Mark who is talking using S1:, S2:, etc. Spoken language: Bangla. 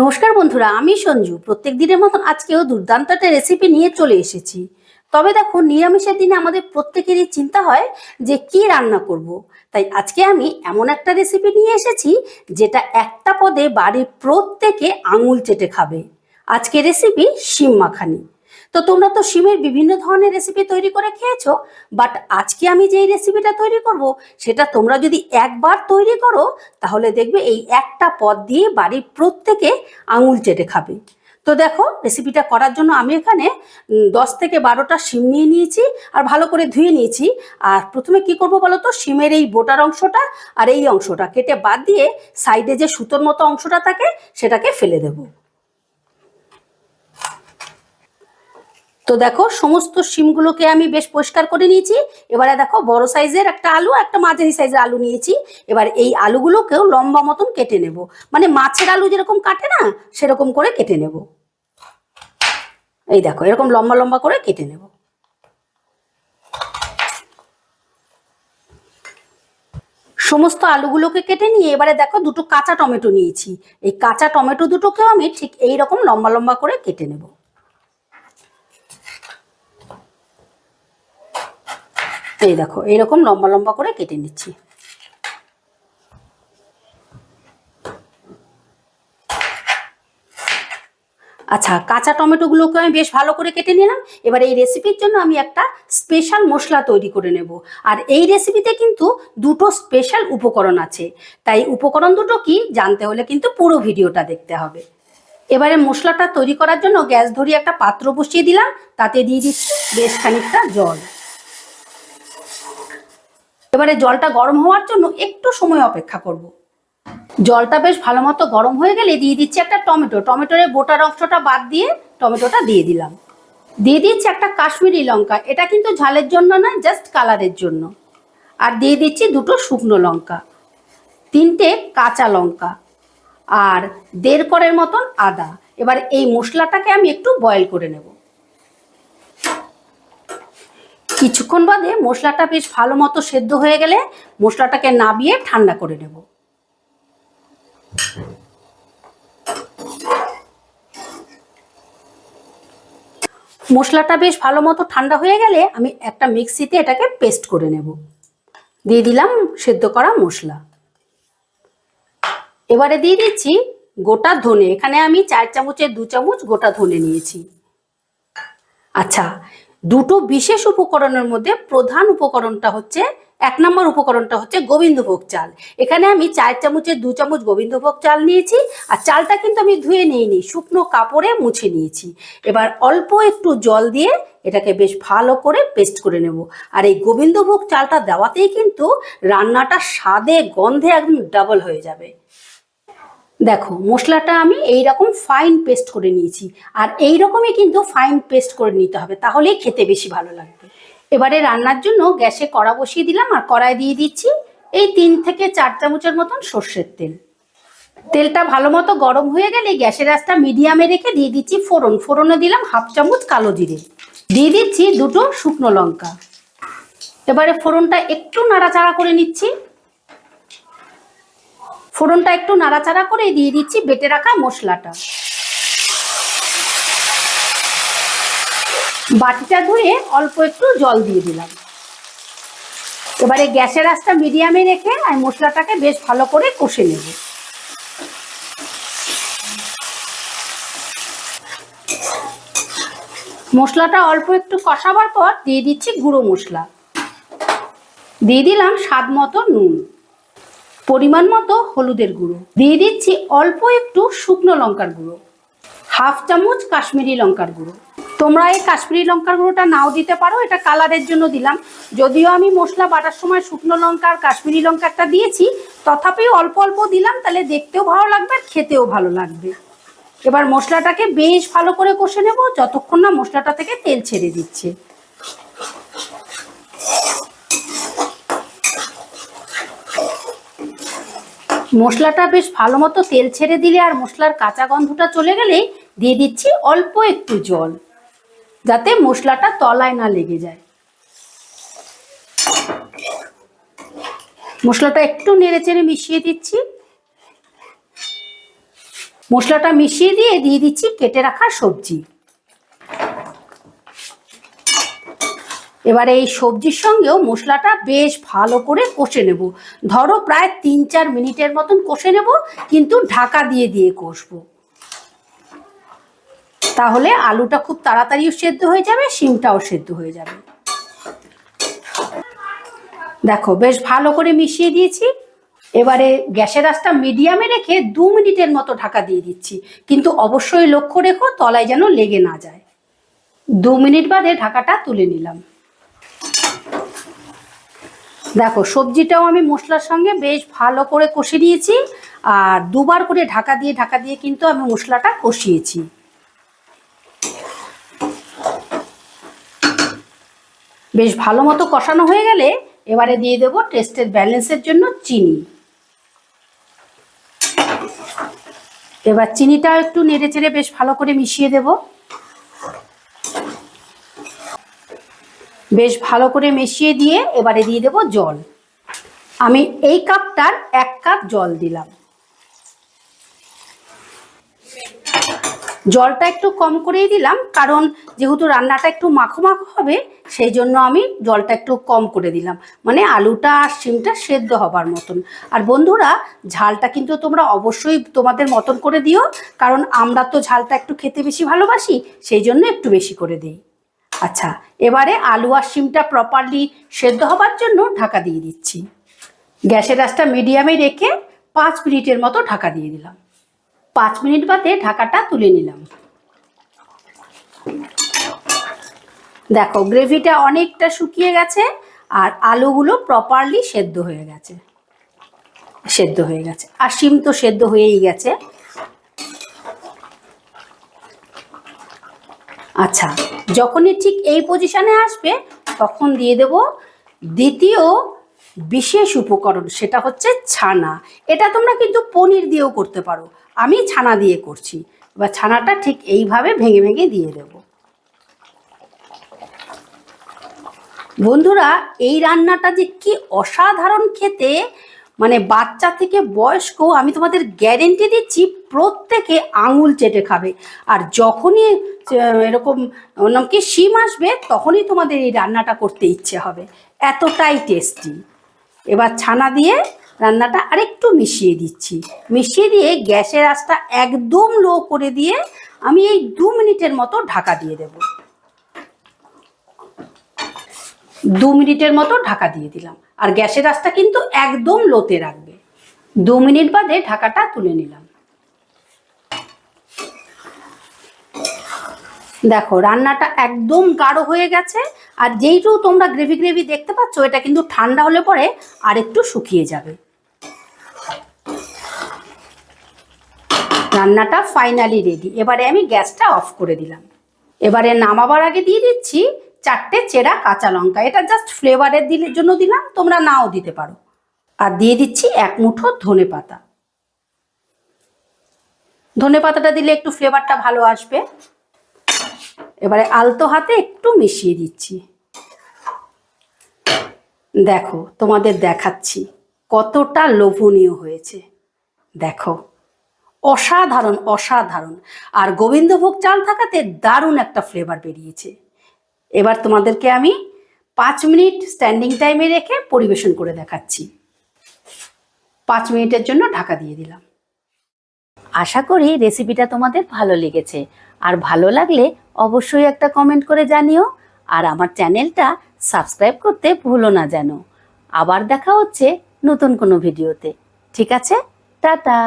S1: নমস্কার বন্ধুরা, আমি সঞ্জু। প্রত্যেক দিনের মতন আজকেও দুর্দান্ত একটা রেসিপি নিয়ে চলে এসেছি। তবে দেখো, নিরামিষের দিনে আমাদের প্রত্যেকেরই চিন্তা হয় যে কি রান্না করব। তাই আজকে আমি এমন একটা রেসিপি নিয়ে এসেছি, যেটা একটা পদে বাড়ির প্রত্যেকে আঙুল চেটে খাবে। আজকে রেসিপি শিম মাখানি। তো তোমরা তো শিমের বিভিন্ন ধরনের রেসিপি তৈরি করে খেয়েছো বাট আজকে আমি যেই রেসিপিটা তৈরি করব, সেটা তোমরা যদি একবার তৈরি করো, তাহলে দেখবে এই একটা পদ দিয়ে বাড়ির প্রত্যেকে আঙুল চেটে খাবে। তো দেখো রেসিপিটা করার জন্য আমি এখানে দশ থেকে বারোটা শিম নিয়ে নিয়েছি, আর ভালো করে ধুয়ে নিয়েছি। আর প্রথমে কি করব বলো তো? শিমের এই বোটার অংশটা আর এই অংশটা কেটে বাদ দিয়ে সাইডে যে সুতোর মতো অংশটা থাকে, সেটাকে ফেলে দেবো। তো দেখো, সমস্ত শিমগুলোকে আমি বেশ পরিষ্কার করে নিয়েছি। এবারে দেখো, বড় সাইজের একটা আলু একটা মাঝারি সাইজের আলু নিয়েছি। এবার এই আলুগুলোকেও লম্বা মতন কেটে নেব। মানে মাছের আলু যেরকম কাটে না, সেরকম করে কেটে নেব। এই দেখো, এরকম লম্বা লম্বা করে কেটে নেব। সমস্ত আলুগুলোকে কেটে নিয়ে এবারে দেখো, দুটো কাঁচা টমেটো নিয়েছি। এই কাঁচা টমেটো দুটোকেও আমি ঠিক এই রকম লম্বা লম্বা করে কেটে নেব। এই দেখো, এইরকম লম্বা লম্বা করে কেটে নিচ্ছি। আচ্ছা কাঁচা টমেটোগুলোকে আমি বেশ ভালো করে কেটে নিলাম। এবার এই রেসিপির জন্য আমি একটা স্পেশাল মশলা তৈরি করে নেব। আর এই রেসিপিতে কিন্তু দুটো স্পেশাল উপকরণ আছে। তাই উপকরণ দুটো কি জানতে হলে কিন্তু পুরো ভিডিওটা দেখতে হবে। এবারে মশলাটা তৈরি করার জন্য গ্যাস ধরিয়ে একটা পাত্র বসিয়ে দিলাম। তাতে দিয়ে দিচ্ছি বেশ খানিকটা জল। এবারে জলটা গরম হওয়ার জন্য একটু সময় অপেক্ষা করব। জলটা বেশ ভালো মতো গরম হয়ে গেলে দিয়ে দিচ্ছি একটা টমেটো। টমেটোর বোটার অংশটা বাদ দিয়ে টমেটোটা দিয়ে দিলাম। দিয়ে দিচ্ছি একটা কাশ্মীরি লঙ্কা। এটা কিন্তু ঝালের জন্য নয় জাস্ট কালারের জন্য। আর দিয়ে দিচ্ছি দুটো শুকনো লঙ্কা। তিনটে কাঁচা লঙ্কা। আর দেড় করের মতন আদা। এবার এই মশলাটাকে আমি একটু বয়েল করে নেব। কিছুক্ষণ বাদে মশলাটা বেশ ভালো মতো সেদ্ধ হয়ে গেলে মশলাটাকে নাবিয়ে ঠান্ডা করে নেব। মশলাটা বেশ ভালো মতো ঠান্ডা হয়ে গেলে আমি একটা মিক্সিতে এটাকে পেস্ট করে নেব। দিয়ে দিলাম সেদ্ধ করা মশলা। এবারে দিয়ে দিচ্ছি গোটা ধনে। এখানে আমি চার চামচের দু চামচ গোটা ধনে নিয়েছি। আচ্ছা দুটো বিশেষ উপকরণের মধ্যে প্রধান উপকরণটা হচ্ছে, এক নম্বর উপকরণটা হচ্ছে গোবিন্দভোগ চাল। এখানে আমি চার চামচের দু চামচ গোবিন্দভোগ চাল নিয়েছি, আর চালটা কিন্তু আমি ধুয়ে নিইনি, শুকনো কাপড়ে মুছে নিয়েছি। এবার অল্প একটু জল দিয়ে এটাকে বেশ ভালো করে পেস্ট করে নেব। আর এই গোবিন্দভোগ চালটা দেওয়াতেই কিন্তু রান্নাটা স্বাদে, গন্ধে একদম ডাবল হয়ে যাবে। দেখো, মশলাটা আমি এই রকম ফাইন পেস্ট করে নিয়েছি। আর এই রকমই কিন্তু ফাইন পেস্ট করে নিতে হবে, তাহলেই খেতে বেশি ভালো লাগবে। এবারে রান্নার জন্য গ্যাসে কড়া বসিয়ে দিলাম আর কড়াই দিয়ে দিচ্ছি এই তিন থেকে চার চামচের মতন সর্ষের তেল। তেলটা ভালো মতো গরম হয়ে গেলে গ্যাসের আঁচটা মিডিয়ামে রেখে দিয়ে দিচ্ছি ফোড়ন। ফোড়নে দিলাম হাফ চামচ কালো জিরে। দিয়ে দিচ্ছি দুটো শুকনো লঙ্কা। এবারে ফোড়নটা একটু নাড়াচাড়া করে নিচ্ছি। ফোড়নটা একটু নাড়াচাড়া করে দিয়ে দিচ্ছি, বেটে রাখা মশলাটা। বাটিটা ধুয়ে অল্প একটু জল দিয়ে দিলাম। এবারে গ্যাসের আঁচটা মিডিয়ামে রেখে আর মশলাটাকে বেশ ভালো করে কষে নেব। মশলাটা অল্প একটু কষাবার পর দিয়ে দিচ্ছি গুঁড়ো মশলা। দিয়ে দিলাম স্বাদ মতো নুন। পরিমাণ মতো হলুদের গুঁড়ো। দিয়ে দিচ্ছি অল্প একটু শুকনো লঙ্কার গুঁড়ো। হাফ চামচ কাশ্মীরি লঙ্কার গুঁড়ো। তোমরা এই কাশ্মীরি লঙ্কার গুঁড়োটা নাও দিতে পারো, এটা কালারের জন্য দিলাম। যদিও আমি মশলা বাটার সময় শুকনো লঙ্কা আর কাশ্মীরি লঙ্কাটা দিয়েছি তথাপি অল্প অল্প দিলাম, তাহলে দেখতেও ভালো লাগবে আর খেতেও ভালো লাগবে। এবার মশলাটাকে বেশ ভালো করে কষে নেব, যতক্ষণ না মশলাটা থেকে তেল ছেড়ে দিচ্ছে। মশলাটা বেশ ভালো মতো তেল ছেড়ে দিলে আর মশলার কাঁচা গন্ধটা চলে গেলেই দিয়ে দিচ্ছি অল্প একটু জল, যাতে মশলাটা তলায় না লেগে যায়। মশলাটা একটু নেড়ে চেড়ে মিশিয়ে দিচ্ছি। মশলাটা মিশিয়ে দিয়ে দিয়ে দিচ্ছি কেটে রাখা সবজি। এবারে এই সবজির সঙ্গেও মশলাটা বেশ ভালো করে কষে নেব। ধরো প্রায় তিন চার মিনিটের মতন কষে নেব, কিন্তু ঢাকা দিয়ে দিয়ে কষবো। তাহলে আলুটা খুব তাড়াতাড়িও সেদ্ধ হয়ে যাবে, শিমটাও সেদ্ধ হয়ে যাবে। দেখো, বেশ ভালো করে মিশিয়ে দিয়েছি। এবারে গ্যাসের আঁচটা মিডিয়ামে রেখে দু মিনিটের মতো ঢাকা দিয়ে দিচ্ছি। কিন্তু অবশ্যই লক্ষ্য রেখো, তলায় যেন লেগে না যায়। দু মিনিট বাদে ঢাকাটা তুলে নিলাম। দেখো, সবজিটাও আমি মশলার সঙ্গে বেশ ভালো করে কষে নিয়েছি আর দুবার করে ঢাকা দিয়ে ঢাকা দিয়ে কিন্তু আমি মশলাটা কষিয়েছি। বেশ ভালো মতো কষানো হয়ে গেলে এবারে দিয়ে দেবো টেস্টের ব্যালেন্সের জন্য চিনি। এবার চিনিটাও একটু নেড়ে চেড়ে বেশ ভালো করে মিশিয়ে দেব। বেশ ভালো করে মিশিয়ে দিয়ে এবারে দিয়ে দেব জল। আমি এই কাপটার এক কাপ জল দিলাম। জলটা একটু কম করেই দিলাম, কারণ যেহেতু রান্নাটা একটু মাখো মাখো হবে, সেই জন্য আমি জলটা একটু কম করে দিলাম। মানে আলুটা আর শিমটা সেদ্ধ হবার মতন। আর বন্ধুরা, ঝালটা কিন্তু তোমরা অবশ্যই তোমাদের মতন করে দিও, কারণ আমরা তো ঝালটা একটু খেতে বেশি ভালোবাসি, সেই জন্য একটু বেশি করে দিই। আচ্ছা এবারে আলু আর শিমটা প্রপারলি সেদ্ধ হবার জন্য ঢাকা দিয়ে দিচ্ছি। গ্যাসের আঁচটা মিডিয়ামে রেখে পাঁচ মিনিটের মতো ঢাকা দিয়ে দিলাম। পাঁচ মিনিট বাদে ঢাকাটা তুলে নিলাম। দেখো গ্রেভিটা অনেকটা শুকিয়ে গেছে আর আলুগুলো প্রপারলি সেদ্ধ হয়ে গেছে। সেদ্ধ হয়ে গেছে। আর শিম তো সেদ্ধ হয়েই গেছে। আচ্ছা যখনই ঠিক এই পজিশনে আসবে, তখন দিয়ে দেব দ্বিতীয় বিশেষ উপকরণ, সেটা হচ্ছে ছানা। এটা তোমরা কিন্তু পনির দিয়েও করতে পারো। আমি ছানা দিয়ে করছি। এবার ছানাটা ঠিক এইভাবে ভেঙে ভেঙে দিয়ে দেব। বন্ধুরা, এই রান্নাটা যে কি অসাধারণ খেতে মানে বাচ্চা থেকে বয়স্ক, আমি তোমাদের গ্যারেন্টি দিচ্ছি প্রত্যেকে আঙুল চেটে খাবে। আর যখনই এরকম কি, শিম আসবে, তখনই তোমাদের এই রান্নাটা করতে ইচ্ছে হবে। এতটাই টেস্টি এবার ছানা দিয়ে রান্নাটা আরেকটু মিশিয়ে দিচ্ছি। মিশিয়ে দিয়ে গ্যাসের আঁচটা একদম লো করে দিয়ে আমি এই দু মিনিটের মতো ঢাকা দিয়ে দেব। দু মিনিটের মতো ঢাকা দিয়ে দিলাম। আর গ্যাসের আঁচটা কিন্তু একদম লোতে রাখবে। দু মিনিট বাদে ঢাকাটা তুলে নিলাম। দেখো, রান্নাটা একদম গাঢ় হয়ে গেছে, আর যেইটু তোমরা গ্রেভি গ্রেভি দেখতে পাচ্ছ, এটা কিন্তু ঠান্ডা হলে পরে আর একটু শুকিয়ে যাবে। রান্নাটা ফাইনালি রেডি। এবারে আমি গ্যাসটা অফ করে দিলাম। এবারে নামাবার আগে দিয়ে দিচ্ছি চারটে চেরা কাঁচা লঙ্কা। এটা জাস্ট ফ্লেভারের দিলে জন্য দিলাম, তোমরা নাও দিতে পারো। আর দিয়ে দিচ্ছি এক মুঠো ধনে পাতা। ধনে পাতাটা দিলে একটু ফ্লেভারটা ভালো আসবে। এবারে আলতো হাতে একটু মিশিয়ে দিচ্ছি। দেখো, তোমাদের দেখাচ্ছি কতটা লোভনীয় হয়েছে। দেখো, অসাধারণ অসাধারণ। আর গোবিন্দভোগ চাল থাকাতে দারুণ একটা ফ্লেভার বেরিয়েছে। এবার তোমাদেরকে আমি পাঁচ মিনিট স্ট্যান্ডিং টাইমে রেখে পরিবেশন করে দেখাচ্ছি। পাঁচ মিনিটের জন্য ঢাকা দিয়ে দিলাম। আশা করি রেসিপিটা তোমাদের ভালো লেগেছে। আর ভালো লাগলে অবশ্যই একটা কমেন্ট করে জানিও। আর আমার চ্যানেলটা সাবস্ক্রাইব করতে ভুলো না যেন। আবার দেখা হচ্ছে নতুন কোনো ভিডিওতে ঠিক আছে? টাটা!